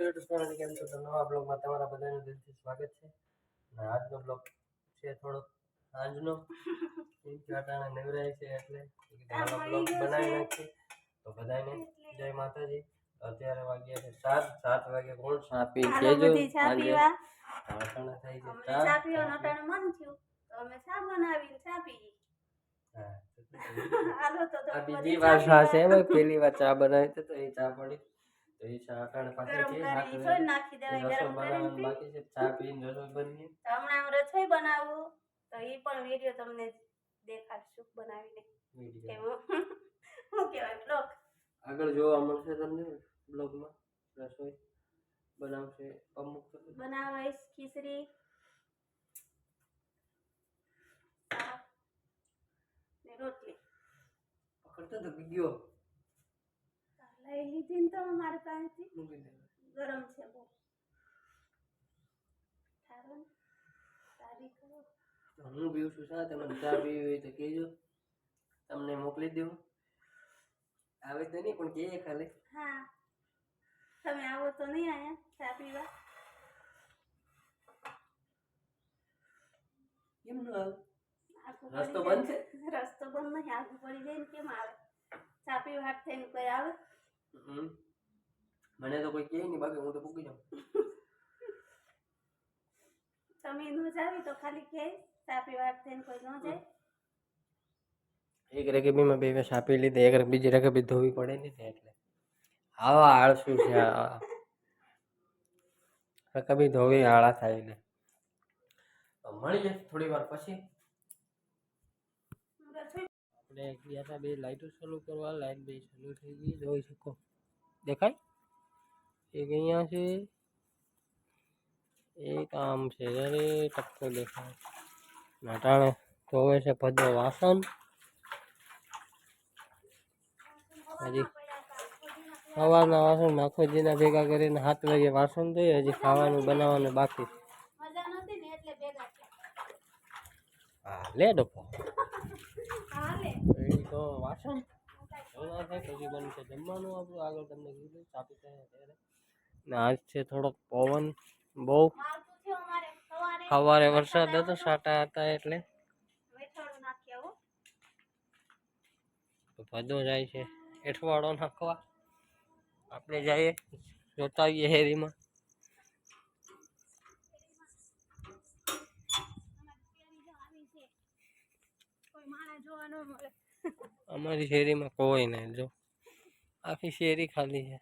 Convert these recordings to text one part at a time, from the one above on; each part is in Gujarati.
યુટ્યુબ કેમ છો? તો નવા બ્લોગમાં તમારા બધાનું દિલથી સ્વાગત છે. અને આજનો બ્લોગ છે થોડો સાંજનો. કેમ નવરાય છે એટલે હાલો બ્લોગ બનાવી નાખીએ. તો બધાને જય માતાજી. અત્યારે વાગ્યા છે સાત. સાત વાગે કોણ? ચા પી હાલો કેજો સાંજે પીવા. થઈ છે અમને ચા. ચા પીવાનું અટાણે મન થયું. તો અમે ચા બનાવીને ચા હા. હાલો તો તો આ બીજી વાર ચા છે. પહેલી વાર ચા બનાવી તો એ ચા પડી. તો એ ચા અટાણે પાછી છે કરી સાત થોડી વાગે. નાખી દેવાય ગરમ કરીને બાકી છે ચા પીને રસોઈ બની હમણાં રસોઈ બનાવવું તો એ પણ વીડિયો તમને દેખાડશું બનાવીને. કે શું કહેવાય બ્લોગ આગળ જોવા મળશે તમને બ્લોગમાં રસોઈ બનાવશે અમુક બનાવીશ ખીચડી. રોટલી. પકડતો તો ગયો લઈ લીધી ને તો મારી પાસેથી ગરમ છે બહુ. સારું સારી કરો. હું પીવું છું? શા તમને ચા પીવી હોય તો કહેજો. તમને મોકલી દઉં આવે તો નહીં પણ કહીએ ખાલી. હા. તમે આવો તો નહીં આયા ચા પીવા. કેમ ન આવે? રસ્તો બંધ છે? રસ્તો બંધ નહીં આગુ પડી જાય ને કેમ આવે? ચા પીવા હાથ થઈને કોઈ આવે. મને તો કોઈ કહે નહીં બાકી હું તો પૂકી જાઉં. તમે ન જાવી તો ખાલી કે સાપી વાત થઈને કોઈ ન જાય. એક રકબીમાં બે વેસ આપી લીધી એક બીજી રકબી ધોવી પડે નહીં ને એટલે. આવા આળસુ છે આ. રકબી ધોવી આળા થાય ને તો જાય થોડી વાર પછી. આપણે ગયા હતા બે લાઈટો ચાલુ કરવા લાઈટ બે ચાલુ થઈ ગઈ. જોઈ શકો. દેખાય? એક અહીંયા છે એક આમ છે. અરે ટપકો દેખાય. નાટાણે ધોવે છે ભદ્ર વાસણ. હજી સવારના વાસણ નાખોજીના ભેગા કરીને સાત વાગે વાસણ થઈ હજી ખાવાનું બનાવવાનું બાકી હા લે એ તો વાસણ જોવા છે પછી બનશે. જમવાનું આપણું આગળ તમને કીધું, ચાપી ત્યારે ને આજ છે થોડોક પવન, બહુ. સવારે વરસાદ હતો, સાટા હતા એટલે. ભદો જાય છે, એઠવાડો નાખવા. આપણે જઈએ જોતા આવીએ હેરીમાં કોઈ માણસ જોવા ન મળે. અમારી શેરીમાં કોઈ નહીં જો આખી શેરી ખાલી છે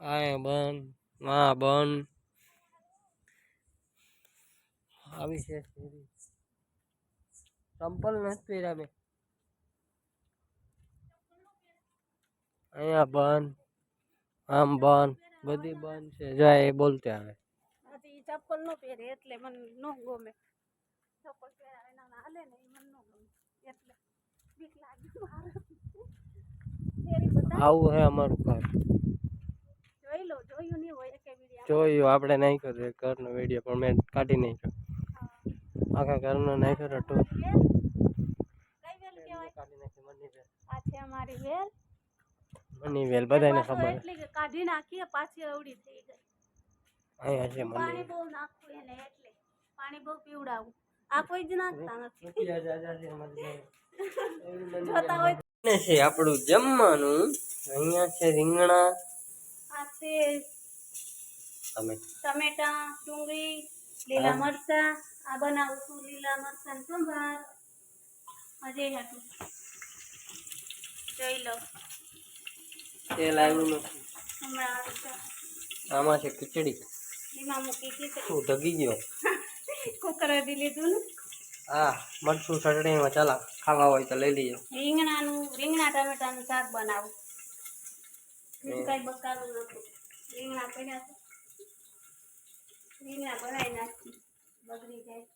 આ બંધ આ બંધ આવી છે શેરી ચંપલ નથી પહેર્યા મેં અહીંયા બંધ આમ બંધ બધી બંધ છે જાય એ બોલતે આવે હજી ચપ્પલ નો પહેરે એટલે મને ન ગમે ચપ્પલ પહેરાવે ના ના હાલે ને એ મને ન ગમે એટલે બીક લાગે મારે આવું હે અમારું ઘર. જોઈ લો જોયું નહીં હોય કે વિડિયો જોયું આપણે નહીં કર્યું. ઘરનો વિડિયો પણ મેં કાઢી નાખ્યો. આખા ઘરનો નાખ્યો રટો. કઈ વેલ કહેવાય? કાઢી નાખી મની વેલ. આ છે અમારી વેલ. મની વેલ બધાને ખબર. એટલી કે કાઢી નાખીએ પાછી અવળી થઈ ગઈ અહીંયા છે મની પાણી બહુ નાખવું એને એટલે. પાણી બહુ પીવડાવું. આ કોઈ જ નાખતા નથી. જોતા હોય. છે આપણું જમવાનું. અહીંયા છે રીંગણા. આ છે ટમેટા. ડુંગળી લીલા મરચા. આ બનાવું છું લીલા મરચાં સંભાર. અજય હતું. જોઈ લો. તેલ આવ્યું નથી. હમણાં આમાં છે ખીચડી. એમાં મૂકી ખીચડી ઢગી ગયો? કુકર દી લીધું ને? હા મરચું ચટણીમાં ચાલા ખાવા હોય તો લઈ લીજો. રીંગણાનું રીંગણા ટમેટાનું શાક બનાવું. કઈ બકાલું નતું. રીંગણા પડ્યા રીંગણા બનાવી નાખી. બગડી જાય.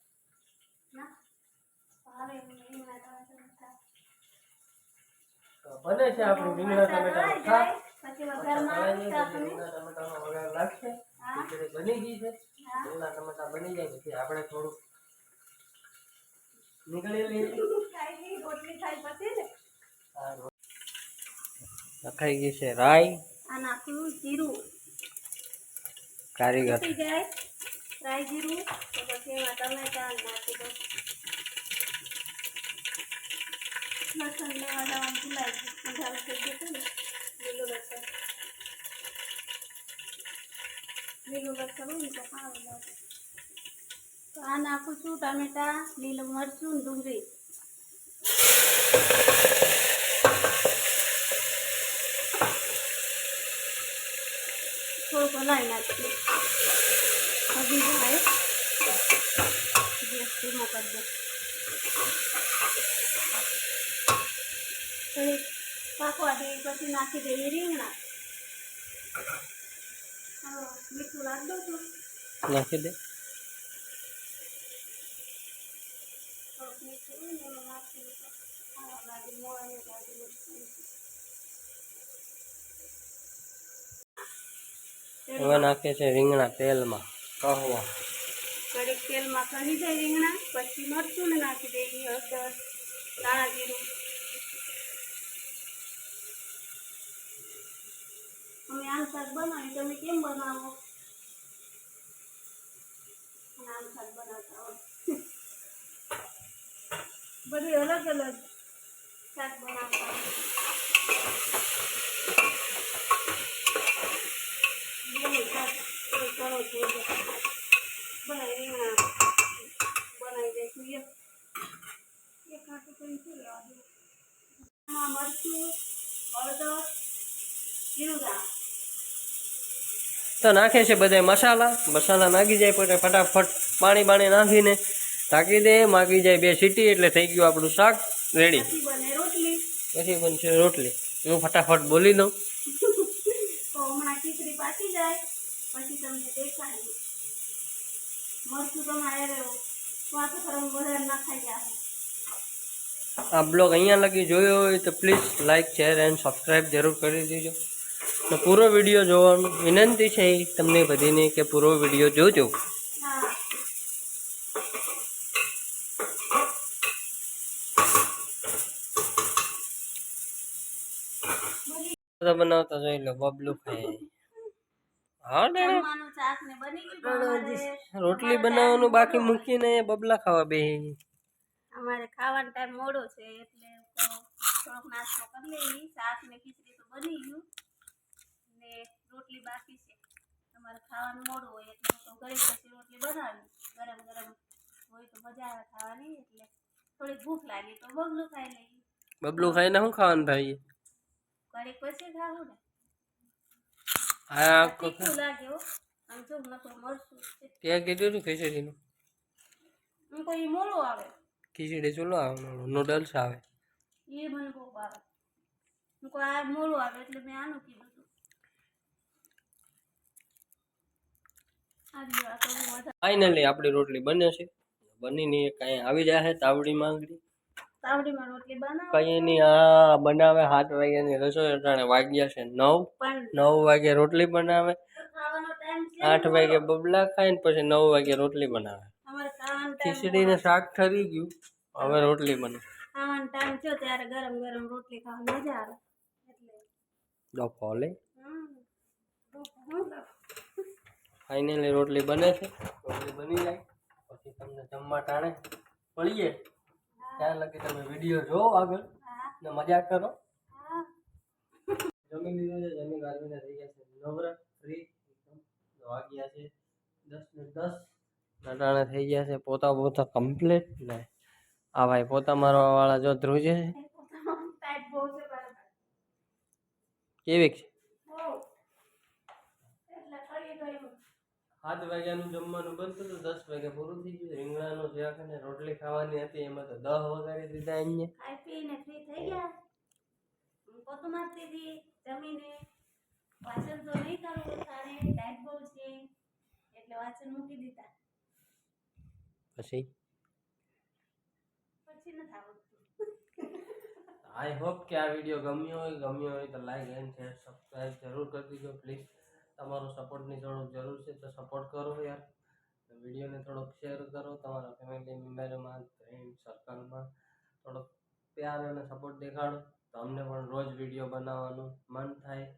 ના ભાવે રીંગણા ટમેટાનું શાક. બને છે આપણું રીંગણા ટમેટાનું શાક. પછી વઘારમાં રીંગણા ટમેટાનો વઘાર લાગશે ખીચડી બની ગઈ છે. રીંગણા ટમેટા બની જાય પછી આપણે થોડું નખાઈ ગઈ છે રાઈ. જીરું. કારીગર. રાઈ જીરું પછી એમાં ટમેટા નાખી દો લસણ લેવા જવાનું ભૂલાઈ ગયું અંધારું થઈ ગયું હતું ને લીલું લસણ લીલું લસણ હોય ને તો સારું લાગે તો આ નાખું છું ટામેટા લીલું મરચું ને ડુંગળી થોડુંક હલાવી નાખીએ હજી જાય ગેસ ધીમો કરી દે થોડીક પાકવા દે પછી નાખી દઈએ રીંગણા હવે મીઠું નાખ દઉં છું નાખી દે થોડુંક મીઠું હોય ને એમાં નાખી દઉં તો ખાવા લાગે મોળાને લાગે બધું. હવે નાખે છે રીંગણા તેલમાં. કહવા. કડીક તેલમાં કરી જાય રીંગણા પછી મરચું ને નાખી દઈએ હળદર ધાણા જીરું. અમે આમ શાક બનાવી તમે કેમ બનાવો? અને આમ શાક બનાવતા હોય. બધી અલગ અલગ. શાક બનાવતા. હોય બહુ શાક. કોઈ કરો છો બનાવી દઈશું એક એક હાથું શું લેવા દઉં આમાં મરચું હળદર જીરું તો નાખે છે બધા મસાલા. મસાલા નાખી જાય પછી ફટાફટ પાણી બાણી નાખીને ઢાંકી દે માગી જાય બે સીટી એટલે થઈ ગયું આપણું શાક રેડી પછી બનશે રોટલી. હું ફટાફટ બોલી દઉં. આ બ્લોગ અહીંયા લગી જોયો હોય તો please like share and subscribe જરૂર કરી દેજો. તો પૂરો વીડિયો જોવાનું વિનંતી છે તમને બધીને કે પૂરો વીડિયો જોજો. બધી બનાવતા જોઈ લો બબલું ખાય. હા. રોટલી બનાવવાનું બાકી મૂકીને બબલા ખાવા બે. અમારે ખાવાનો ટાઈમ મોડો છે એટલે થોડોક નાસ્તો કરી લઈએ. શાક ને ખીચડી તો બની ગયું. ને રોટલી બાકી છે. તમારે ખાવાનું મોડું હોય એટલે તો ઘરે પછી રોટલી બનાવી. ગરમ ગરમ હોય તો મજા આવે ખાવાની એટલે થોડી ભૂખ લાગી તો બગલું ખાઈ લઈએ. બબલું ખાઈને શું ખાવાનું થાય ઘડીક પછી ખાવું ને. હા તીખું લાગે હો. આમ જો નકર મરચું છે ત્યાં કીધું તું ખીચડીનું. હું કોઈ મોડું આવે? ખીચડી ચૂલો આવે નૂડલ્સ આવે. એ મને બહુ ભાવે. હું કોઈ આ મોડું આવે એટલે મેં આનું કીધું હતું ફાઇનલી આપણી રોટલી બને છે. બનીને કાંઈ આવી જાય તાવડી માંગડી તાવડીમાં રોટલી બનાવો કઈ નહીં હા બનાવે સાત વાગ્યાની રસોઈ અટાણે વાગ્યા છે નવ. નવ વાગે રોટલી બનાવે. આઠ વાગે બબલા ખાય ને પછી નવ વાગે રોટલી બનાવે. ખીચડી ને શાક ઠરી ગયું. હવે રોટલી બને. ખાવાનો ટાઈમ થયો ત્યારે ગરમ ગરમ રોટલી ખાવાની મજા આવે. એટલે ફાઇનલી રોટલી બને છે. રોટલી બની જાય. પછી તમને જમવા ટાણે મળીએ. ત્યાં લગી તમે વીડિયો જોવો આગળ ને મજા કરો. જમીન જમી લીધું છે જમીન આદમીને થઈ ગયા છે. નવરા ફ્રી વાગ્યા છે. દસ ને દસ નટાણા થઈ ગયા છે. પોતા પોતા કમ્પ્લીટ ને આ ભાઈ પોતા મારવા વાળા જો બરાબર. કેવી છે બહુ એટલે કરી ગયું સાત વાગ્યાનું જમવાનું બનતું હતું દસ વાગ્યા પૂરું થઈ ગયું. રીંગણાનું શાક અને રોટલી ખાવાની હતી એમાં તો દહ વગાડી દીધા અહીંયા ખાઈ પીને ફ્રી થઈ ગયા. પોતું મારતી જમીને. વાસણ તો નહીં કરવું તારે ટાઈટ બહુ છે. એટલે વાસણ મૂકી દીધા. પછી? પછી ન આવડતું. આઈ હોપ કે આ વીડિયો ગમ્યો હોય ગમ્યો હોય તો લાઈક એન્ડ શેર સબસ્ક્રાઇબ જરૂર કરી દીજો પ્લીઝ તમારો સપોર્ટની થોડુંક જરૂર છે તો સપોર્ટ કરો યાર. વિડીયોને થોડોક શેર કરો, તમારા ફેમિલી મેમ્બરોમાં ફ્રેન્ડ સર્કલમાં થોડોક પ્યાર અને સપોર્ટ દેખાડો. તો અમને પણ રોજ વીડિયો બનાવવાનું મન થાય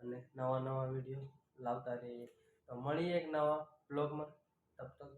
અને નવા નવા વીડિયો લાવતા રહીએ. તો મળીએ એક નવા બ્લોગમાં તબ તક